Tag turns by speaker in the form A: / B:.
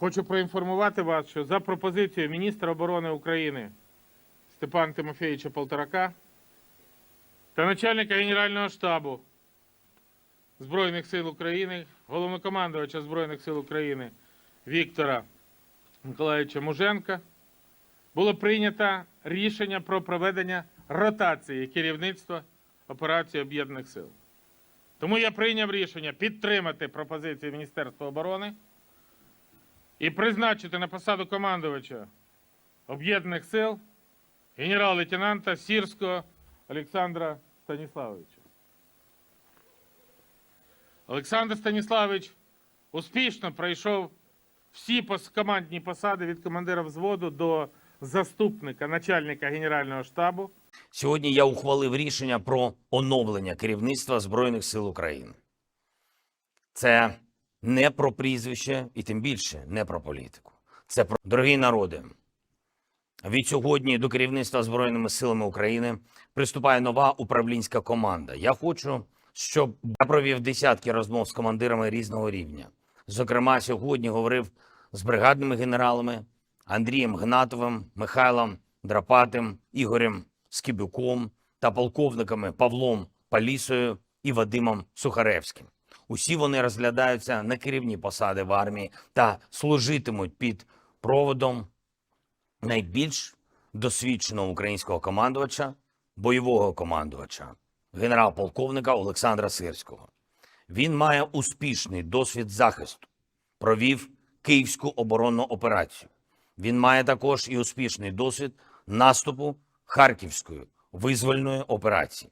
A: Хочу проінформувати вас, що за пропозицією міністра оборони України Степана Тимофійовича Полторака та начальника Генерального штабу Збройних сил України, головнокомандувача Збройних сил України Віктора Миколаївича Муженка було прийнято рішення про проведення ротації керівництва операції Об'єднаних сил. Тому я прийняв рішення підтримати пропозиції Міністерства оборони і призначити на посаду командувача Об'єднаних сил генерал-лейтенанта Сірського Олександра Станіславовича. Олександр Станіславович успішно пройшов всі командні посади від командира взводу до заступника начальника Генерального штабу.
B: Сьогодні я ухвалив рішення про оновлення керівництва Збройних сил України. Це не про прізвище і тим більше не про політику. Це про дорогі народи. Від сьогодні до керівництва Збройними силами України приступає нова управлінська команда. Я хочу, щоб я провів десятки розмов з командирами різного рівня. Зокрема, сьогодні говорив з бригадними генералами Андрієм Гнатовим, Михайлом Драпатим, Ігорем Скибюком та полковниками Павлом Палісою і Вадимом Сухаревським. Усі вони розглядаються на керівні посади в армії та служитимуть під проводом найбільш досвідченого українського командувача, бойового командувача, генерал-полковника Олександра Сирського. Він має успішний досвід захисту, провів Київську оборонну операцію. Він має також і успішний досвід наступу Харківської визвольної операції.